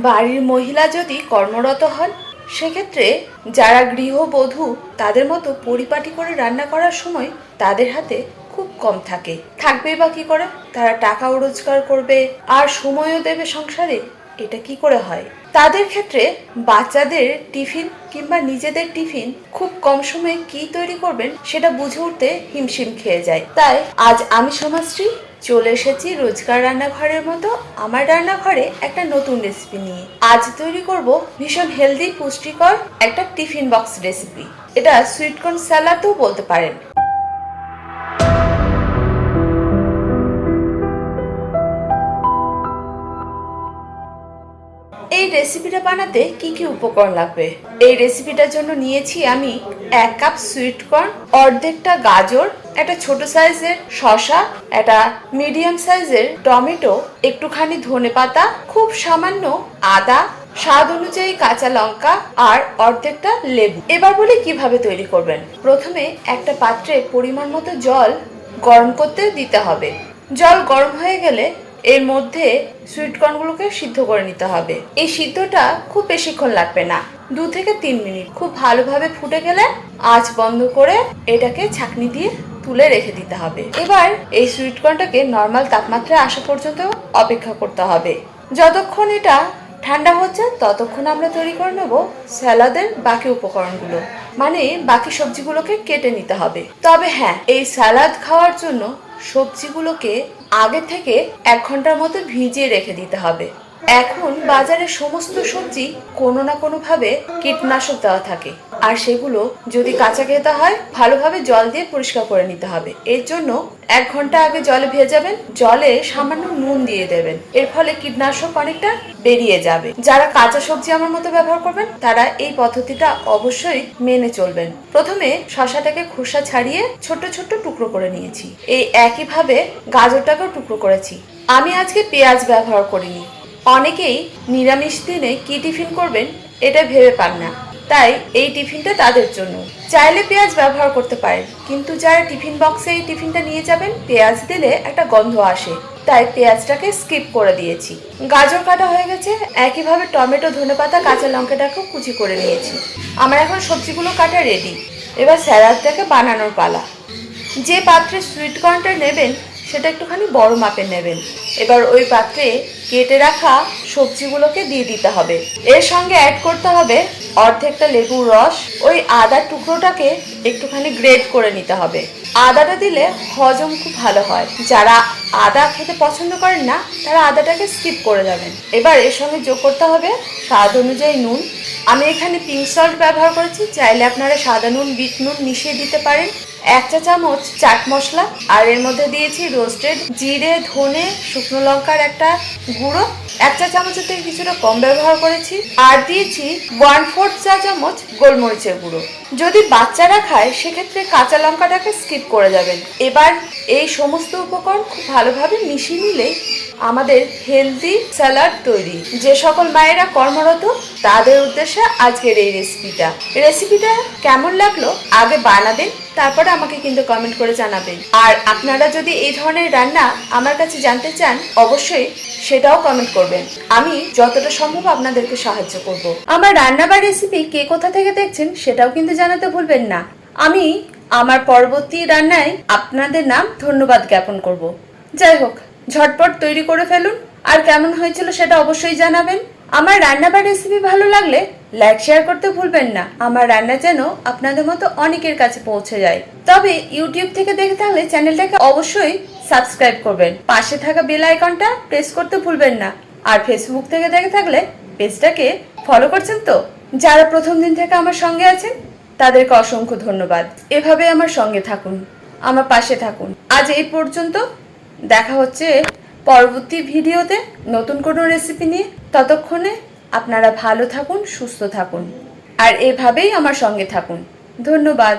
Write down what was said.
বাড়ির মহিলা যদি কর্মরত হন, সেক্ষেত্রে যারা গৃহবধূ, তাদের মতো পরিপাটি করে রান্না করার সময় তাদের হাতে খুব কম থাকে। থাকবেই বা কী করে? তারা টাকাও রোজগার করবে, আর সময়ও দেবে সংসারে। এটা কি করে হয়? তাদের ক্ষেত্রে বাচ্চাদের টিফিন কিংবা নিজেদের টিফিন খুব কম সময়ে কি তৈরি করবেন, সেটা বুঝে উঠতে হিমশিম খেয়ে যায়। তাই আজ আমি সমাজশ্রী চলে এসেছি রোজকার রান্নাঘরের মতো আমার রান্নাঘরে একটা নতুন রেসিপি নিয়ে। আজ তৈরি করব ভীষণ হেলদি পুষ্টিকর একটা টিফিন বক্স রেসিপি এটা সুইটকর্ন স্যালাডও বলতে পারেন। এই রেসিপিটা বানাতে কি কি উপকরণ লাগবে? এই রেসিপিটার জন্য নিয়েছি আমি এক কাপ সুইটকর্ন অর্ধেকটা গাজর একটা ছোট সাইজের শসা, একটা মিডিয়াম সাইজের টমেটো, একটুখানি ধনেপাতা খুব সামান্য আদা, স্বাদ অনুযায়ী কাঁচা লঙ্কা আর অর্ধেকটা লেবু। এবার বলি কীভাবে তৈরি করবেন। প্রথমে একটা পাত্রে পরিমাণ মতো জল গরম করতে দিতে হবে। জল গরম হয়ে গেলে এর মধ্যে সুইট কর্নগুলোকে সিদ্ধ করে নিতে হবে। এই সিদ্ধটা খুব বেশিক্ষণ লাগবে না, দু থেকে তিন মিনিট। খুব ভালোভাবে ফুটে গেলে আঁচ বন্ধ করে এটাকে ছাকনি দিয়ে তুলে রেখে দিতে হবে। এবার এই সুইট কর্নটাকে নর্মাল তাপমাত্রায় আসা পর্যন্ত অপেক্ষা করতে হবে। যতক্ষণ এটা ঠান্ডা হচ্ছে, ততক্ষণ আমরা তৈরি করে নেব স্যালাদের বাকি উপকরণগুলো। মানে বাকি সবজিগুলোকে কেটে নিতে হবে। তবে হ্যাঁ এই স্যালাদ খাওয়ার জন্য সবজিগুলোকে আগে থেকে এক ঘণ্টার মতো ভিজিয়ে রেখে দিতে হবে। এখন বাজারে সমস্ত সবজি কোনো না কোনোভাবে কীটনাশক দেওয়া থাকে। আর সেগুলো যদি কাঁচা খেতে হয়, ভালোভাবে জল দিয়ে পরিষ্কার করে নিতে হবে। এর জন্য এক ঘণ্টা আগে জলে ভেজাবেন জলে সামান্য নুন দিয়ে দেবেন। এর ফলে কীটনাশক অনেকটা বেরিয়ে যাবে। যারা কাঁচা সবজি আমার মতো ব্যবহার করবেন, তারা এই পদ্ধতিটা অবশ্যই মেনে চলবেন। প্রথমে শশাটাকে খোসা ছাড়িয়ে ছোট ছোট টুকরো করে নিয়েছি। এই একইভাবে গাজরটাকেও টুকরো করেছি। আমি আজকে পেঁয়াজ ব্যবহার করিনি। অনেকেই নিরামিষ দিনে কি টিফিন করবেন এটা ভেবে পান না। তাই এই টিফিনটা তাদের জন্য। চাইলে পেঁয়াজ ব্যবহার করতে পারেন, কিন্তু যারা টিফিন বক্সে এই টিফিনটা নিয়ে যাবেন, পেঁয়াজ দিলে একটা গন্ধ আসে। তাই পেঁয়াজটাকে স্কিপ করে দিয়েছি। গাজর কাটা হয়ে গেছে, একইভাবে টমেটো, ধনেপাতা, কাঁচা লঙ্কাটাকেও কুচি করে নিয়েছি। আমার এখন সবজিগুলো কাটা রেডি এবার স্যালাডটাকে বানানোর পালা। যে পাত্রে সুইট কর্নটা নেবেন সেটা একটুখানি বড় মাপের নেবেন। এবার ওই পাত্রে কেটে রাখা সবজিগুলোকে দিয়ে দিতে হবে। এর সঙ্গে অ্যাড করতে হবে অর্ধেকটা লেবুর রস। ওই আদার টুকরোটাকে একটুখানি গ্রেড করে নিতে হবে। আদাটা দিলে হজম খুব ভালো হয়। যারা আদা খেতে পছন্দ করেন না, তারা আদাটাকে স্কিপ করে যাবেন। এবার এর সঙ্গে যোগ করতে হবে স্বাদ অনুযায়ী নুন। আমি এখানে পিঙ্ক সল্ট ব্যবহার করেছি। চাইলে আপনারা সাদা নুন বিট নুন মিশিয়ে দিতে পারেন। এক চা চামচ চাট মশলা, আর এর মধ্যে দিয়েছি রোস্টেড জিরে, ধনে, শুকনো লঙ্কার একটা গুঁড়ো। এক চা চামচের থেকে কিছুটা কম ব্যবহার করেছি, আর দিয়েছি ওয়ান ফোর্থ চা চামচ গোলমরিচের গুঁড়ো। যদি বাচ্চারা খায়, সেক্ষেত্রে কাঁচা লঙ্কাটাকে স্কিপ করে যাবেন। এবার এই সমস্ত উপকরণ খুব ভালোভাবে মিশিয়ে নিলেই আমাদের হেলদি স্যালাড তৈরি। যে সকল মায়েরা কর্মরত, তাদের উদ্দেশ্যে আজকের এই রেসিপিটা রেসিপিটা কেমন লাগল, আগে বানাবেন, তারপরে আমাকে কিন্তু কমেন্ট করে জানাবেন। আর আপনারা যদি এই ধরনের রান্না আমার কাছে জানতে চান, অবশ্যই সেটাও কমেন্ট করবেন। আমি যতটা সম্ভব আপনাদেরকে সাহায্য করব। আমার রান্না বা রেসিপি কে কোথা থেকে দেখছেন, সেটাও কিন্তু জানাতে ভুলবেন না। আমি আমার পরবর্তী রান্নায় আপনাদের নাম ধন্যবাদ জ্ঞাপন করব। যাই হোক ঝটপট তৈরি করে ফেলুন। আর কেমন হয়েছিল সেটা অবশ্যই জানাবেন। আমার রান্না বা রেসিপি ভালো লাগলে লাইক শেয়ার করতে ভুলবেন না। আমার রান্না যেন আপনাদের মতো অনেকের কাছে পৌঁছে যায়। তবে ইউটিউব থেকে দেখে থাকলে চ্যানেলটাকে অবশ্যই সাবস্ক্রাইব করবেন। পাশে থাকা বেল আইকনটা প্রেস করতে ভুলবেন না। আর ফেসবুক থেকে দেখে থাকলে পেজটাকে ফলো করছেন তো? যারা প্রথম দিন থেকে আমার সঙ্গে আছেন, তাদেরকে অসংখ্য ধন্যবাদ। এভাবে আমার সঙ্গে থাকুন। আমার পাশে থাকুন। আজ এই পর্যন্ত দেখা হচ্ছে পরবর্তী ভিডিওতে নতুন কোনো রেসিপি নিয়ে। ততক্ষণে আপনারা ভালো থাকুন, সুস্থ থাকুন। আর এভাবেই আমার সঙ্গে থাকুন। ধন্যবাদ।